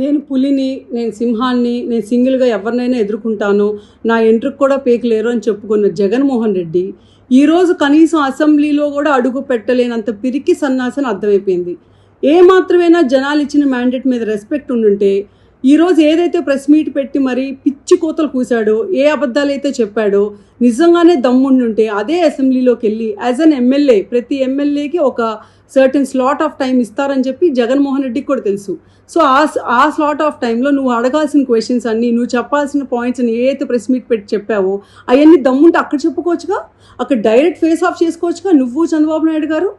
నేను పులిని నేను సింహాన్ని నేను సింగిల్గా ఎవరినైనా ఎదుర్కొంటాను. నా ఎంట్రుకు కూడా పేకలేరు అని చెప్పుకున్న జగన్మోహన్ రెడ్డి ఈరోజు కనీసం అసెంబ్లీలో కూడా అడుగు పెట్టలేనంత పిరికి సన్నాసని అర్థమైపోయింది. ఏ మాత్రమైనా జనాలు ఇచ్చిన మ్యాండేట్ మీద రెస్పెక్ట్ ఉండుంటే ఈరోజు ఏదైతే ప్రెస్ మీట్ పెట్టి మరి పిచ్చి కోతలు కూశాడో ఏ అబద్ధాలు అయితే చెప్పాడో నిజంగానే దమ్ముండుంటే అదే అసెంబ్లీలోకి వెళ్ళి యాజ్ అన్ ఎమ్మెల్యే ప్రతి ఎమ్మెల్యేకి ఒక సర్టెన్ స్లాట్ ఆఫ్ టైం ఇస్తారని చెప్పి జగన్మోహన్ రెడ్డికి కూడా తెలుసు. సో ఆ ఆ స్లాట్ ఆఫ్ టైంలో నువ్వు అడగాల్సిన క్వశ్చన్స్ అన్నీ నువ్వు చెప్పాల్సిన పాయింట్స్ అని ఏదైతే ప్రెస్ మీట్ పెట్టి చెప్పావో అవన్నీ దమ్ముంటే అక్కడ చెప్పుకోవచ్చుగా? అక్కడ డైరెక్ట్ ఫేస్ ఆఫ్ చేసుకోవచ్చుగా నువ్వు చంద్రబాబు నాయుడు గారు?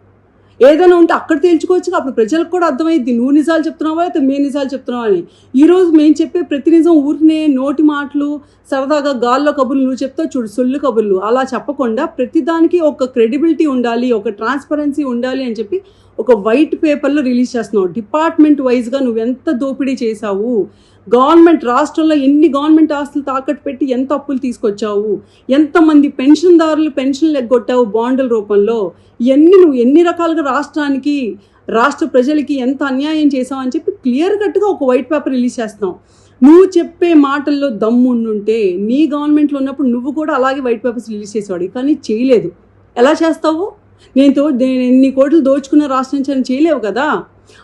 ఏదైనా ఉంటే అక్కడ తేల్చుకోవచ్చు అప్పుడు ప్రజలకు కూడా అర్థమైంది నువ్వు నిజాలు చెప్తున్నావా అయితే మేము నిజాలు చెప్తున్నావా అని. ఈరోజు మేము చెప్పే ప్రతి నిజం ఊరినే నోటి మాటలు సరదాగా గాల్లో కబుర్లు నువ్వు చెప్తావు చూడు సొల్లు కబుర్లు. అలా చెప్పకుండా ప్రతిదానికి ఒక క్రెడిబిలిటీ ఉండాలి ఒక ట్రాన్స్పరెన్సీ ఉండాలి అని చెప్పి ఒక వైట్ పేపర్లో రిలీజ్ చేస్తున్నావు. డిపార్ట్మెంట్ వైజ్గా నువ్వు ఎంత దోపిడీ చేశావు? గవర్నమెంట్ రాష్ట్రంలో ఎన్ని గవర్నమెంట్ ఆస్తులు తాకట్టు పెట్టి ఎంత అప్పులు తీసుకొచ్చావు? ఎంతమంది పెన్షన్దారులు పెన్షన్లు ఎగ్గొట్టావు బాండ్ల రూపంలో? ఇవన్నీ నువ్వు ఎన్ని రకాలుగా రాష్ట్రానికి రాష్ట్ర ప్రజలకి ఎంత అన్యాయం చేసావు అని చెప్పి క్లియర్ కట్గా ఒక వైట్ పేపర్ రిలీజ్ చేస్తున్నావు. నువ్వు చెప్పే మాటల్లో దమ్ము ఉండుంటే నీ గవర్నమెంట్లో ఉన్నప్పుడు నువ్వు కూడా అలాగే వైట్ పేపర్స్ రిలీజ్ చేసేవాడు కానీ చేయలేదు. ఎలా చేస్తావు? నేను తో నేను ఎన్ని కోట్లు దోచుకున్న రాష్ట్రం నుంచి అని చేయలేవు కదా.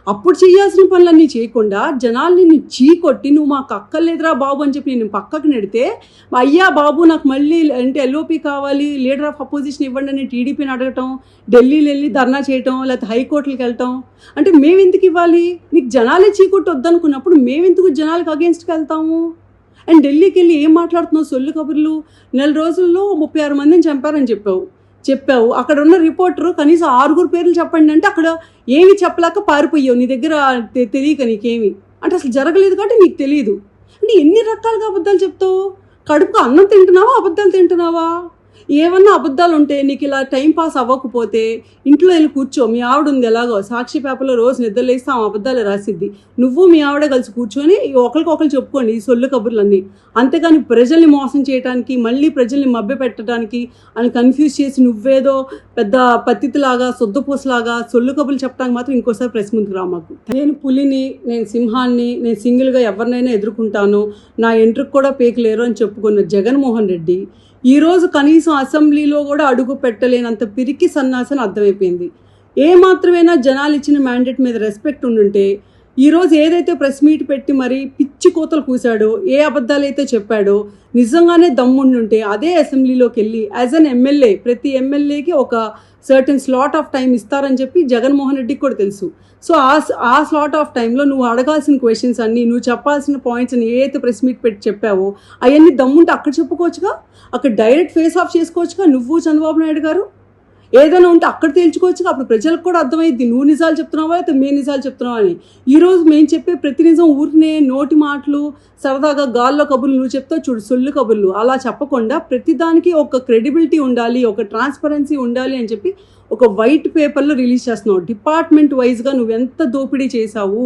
అప్పుడు చేయాల్సిన పనులన్నీ చేయకుండా జనాల్ని నేను చీకొట్టి నువ్వు మాకు అక్కర్లేదురా బాబు అని చెప్పి నేను పక్కకు నెడితే అయ్యా బాబు నాకు మళ్ళీ అంటే ఎల్ఓపి కావాలి లీడర్ ఆఫ్ అపోజిషన్ ఇవ్వండి అని టీడీపీని అడగటం ఢిల్లీలో వెళ్ళి ధర్నా చేయటం లేకపోతే హైకోర్టులకు వెళ్ళటం. అంటే మేము ఎందుకు ఇవ్వాలి? నీకు జనాలే చీకొట్టి వద్దనుకున్నప్పుడు మేమెందుకు జనాలకు అగేన్స్ట్కి వెళ్తాము? అండ్ ఢిల్లీకి వెళ్ళి ఏం మాట్లాడుతున్నావు? సొల్లు కబుర్లు. నెల రోజుల్లో ముప్పై ఆరు మందిని చంపారని చెప్పావు. చెప్పావు. అక్కడ ఉన్న రిపోర్టరు కనీసం ఆరుగురు పేర్లు చెప్పండి అంటే అక్కడ ఏమి చెప్పలేక పారిపోయావు. నీ దగ్గర తెలియక నీకేమి. అంటే అసలు జరగలేదు కాబట్టి నీకు తెలియదు అంటే ఎన్ని రకాలుగా అబద్ధాలు చెప్తావు? కడుపుకు అన్నం తింటున్నావా? అబద్ధాలు తింటున్నావా? ఏమన్నా అబద్ధాలు ఉంటే నీకు ఇలా టైం పాస్ అవ్వకపోతే ఇంట్లో వెళ్ళి కూర్చో. మీ ఆవిడ ఉంది ఎలాగో. సాక్షి పేపర్లో రోజు నిద్రలేస్తే ఆ అబద్ధాలు రాసిద్ది. నువ్వు మీ ఆవిడ కలిసి కూర్చొని ఒకరికొకరు చెప్పుకోండి ఈ సొల్లు కబుర్లన్నీ. అంతేగాని ప్రజల్ని మోసం చేయడానికి మళ్ళీ ప్రజల్ని మభ్య పెట్టడానికి అని కన్ఫ్యూజ్ చేసి నువ్వేదో పెద్ద పత్తిలాగా సొద్దుపూసలాగా సొల్లు కబుర్లు చెప్పడానికి మాత్రం ఇంకోసారి ప్రెస్ ముందుకు రా మాకు. నేను పులిని నేను సింహాన్ని నేను సింగిల్గా ఎవరినైనా ఎదుర్కొంటాను. నా ఎంట్రుకు కూడా పేకలేరు అని చెప్పుకున్న జగన్మోహన్ రెడ్డి ఈరోజు కనీసం అసెంబ్లీలో కూడా అడుగు పెట్టలేనంత పిరికి సన్నాసన అర్థమైపోయింది. ఏ మాత్రమైనా జనాలు ఇచ్చిన మ్యాండేట్ మీద రెస్పెక్ట్ ఉండుంటే ఈరోజు ఏదైతే ప్రెస్ మీట్ పెట్టి మరి పిచ్చి కోతలు కూశాడో ఏ అబద్ధాలు అయితే చెప్పాడో నిజంగానే దమ్ముండుంటే అదే అసెంబ్లీలోకి వెళ్ళి యాజ్ అన్ ఎమ్మెల్యే ప్రతి ఎమ్మెల్యేకి ఒక సర్టెన్ స్లాట్ ఆఫ్ టైం ఇస్తారని చెప్పి జగన్మోహన్ రెడ్డికి కూడా తెలుసు. సో ఆ ఆ స్లాట్ ఆఫ్ టైంలో నువ్వు అడగాల్సిన క్వశ్చన్స్ అన్ని నువ్వు చెప్పాల్సిన పాయింట్స్ అని ఏదైతే ప్రెస్ మీట్ పెట్టి చెప్పావో అవన్నీ దమ్ముంటే అక్కడ చెప్పుకోవచ్చుగా? అక్కడ డైరెక్ట్ ఫేస్ ఆఫ్ చేసుకోవచ్చుగా నువ్వు చంద్రబాబు నాయుడు గారు? ఏదైనా ఉంటే అక్కడ తేల్చుకోవచ్చు అప్పుడు ప్రజలకు కూడా అర్థమైంది నువ్వు నిజాలు చెప్తున్నావా? అయితే మేము నిజాలు చెప్తున్నావా అని. ఈరోజు మేము చెప్పే ప్రతి నిజం ఊరినే నోటి మాటలు సరదాగా గాల్లో కబుర్లు నువ్వు చెప్తావు చూడు సొల్లు కబుర్లు. అలా చెప్పకుండా ప్రతిదానికి ఒక క్రెడిబిలిటీ ఉండాలి ఒక ట్రాన్స్పరెన్సీ ఉండాలి అని చెప్పి ఒక వైట్ పేపర్లో రిలీజ్ చేస్తున్నావు. డిపార్ట్మెంట్ వైజ్గా నువ్వు ఎంత దోపిడీ చేశావు?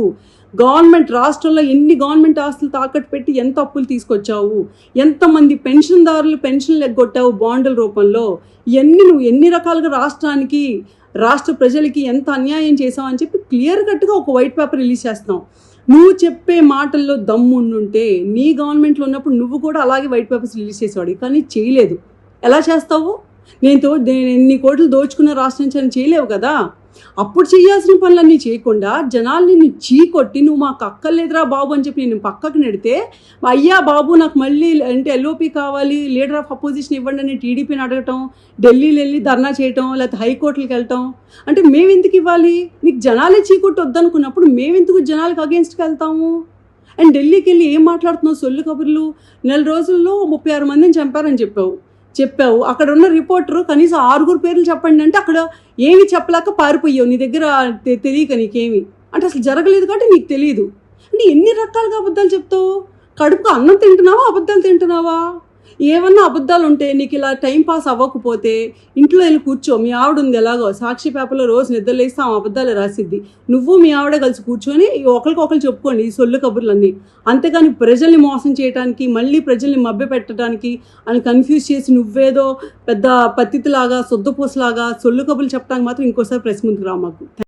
గవర్నమెంట్ రాష్ట్రంలో ఎన్ని గవర్నమెంట్ ఆస్తులు తాకట్టు పెట్టి ఎంత అప్పులు తీసుకొచ్చావు? ఎంతమంది పెన్షన్దారులు పెన్షన్లు ఎగ్గొట్టావు బాండ్ల రూపంలో? ఇవన్నీ నువ్వు ఎన్ని రకాలుగా రాష్ట్రానికి రాష్ట్ర ప్రజలకి ఎంత అన్యాయం చేసావు అని చెప్పి క్లియర్ కట్గా ఒక వైట్ పేపర్ రిలీజ్ చేస్తున్నావు. నువ్వు చెప్పే మాటల్లో దమ్ముండుంటే నీ గవర్నమెంట్లో ఉన్నప్పుడు నువ్వు కూడా అలాగే వైట్ పేపర్స్ రిలీజ్ చేసేవాడు కానీ చేయలేదు. ఎలా చేస్తావు? నేను తో నేను ఎన్ని కోట్లు దోచుకున్న రాష్ట్రం నుంచి అని చేయలేవు కదా. అప్పుడు చేయాల్సిన పనులన్నీ చేయకుండా జనాల్ని నువ్వు చీకొట్టి నువ్వు మాకు అక్కర్లేదురా బాబు అని చెప్పి నేను పక్కకు నెడితే అయ్యా బాబు నాకు మళ్ళీ అంటే ఎల్ఓపి కావాలి లీడర్ ఆఫ్ అపోజిషన్ ఇవ్వండి అని టీడీపీని అడగటం ఢిల్లీలో వెళ్ళి ధర్నా చేయటం లేకపోతే హైకోర్టులకు వెళ్ళటం అంటే మేము ఎందుకు ఇవ్వాలి? నీకు జనాలే చీకొట్టి వద్దనుకున్నప్పుడు మేమెందుకు జనాలకు అగేన్స్ట్కి వెళ్తాము? అండ్ ఢిల్లీకి వెళ్ళి ఏం మాట్లాడుతున్నావు? సొల్లు కబుర్లు. నెల రోజుల్లో ముప్పై ఆరు మందిని చంపారని చెప్పావు. చెప్పావు. అక్కడ ఉన్న రిపోర్టరు కనీసం ఆరుగురు పేర్లు చెప్పండి అంటే అక్కడ ఏమి చెప్పలేక పారిపోయావు. నీ దగ్గర తెలియక నీకేమి. అంటే అసలు జరగలేదు కాబట్టి నీకు తెలియదు అంటే ఎన్ని రకాలుగా అబద్ధాలు చెప్తావు? కడుపుకు అన్నం తింటున్నావా? అబద్ధాలు తింటున్నావా? ఏమన్నా అబద్ధాలు ఉంటే నీకు ఇలా టైం పాస్ అవ్వకపోతే ఇంట్లో వెళ్ళి కూర్చో. మీ ఆవిడ ఉంది ఎలాగో. సాక్షి పేపర్లో రోజు నిద్రలేస్తే ఆమె అబద్ధాలు రాసిద్ది. నువ్వు మీ ఆవిడ కలిసి కూర్చొని ఒకరికొకరు చెప్పుకోండి ఈ సొల్లు కబుర్లన్నీ. అంతేగాని ప్రజల్ని మోసం చేయడానికి మళ్ళీ ప్రజల్ని మభ్య పెట్టడానికి అని కన్ఫ్యూజ్ చేసి నువ్వేదో పెద్ద పత్తిలాగా సొద్దుపూసలాగా సొల్లు కబుర్లు చెప్పడానికి మాత్రం ఇంకోసారి ప్రెస్ ముందుకు రా మాకు.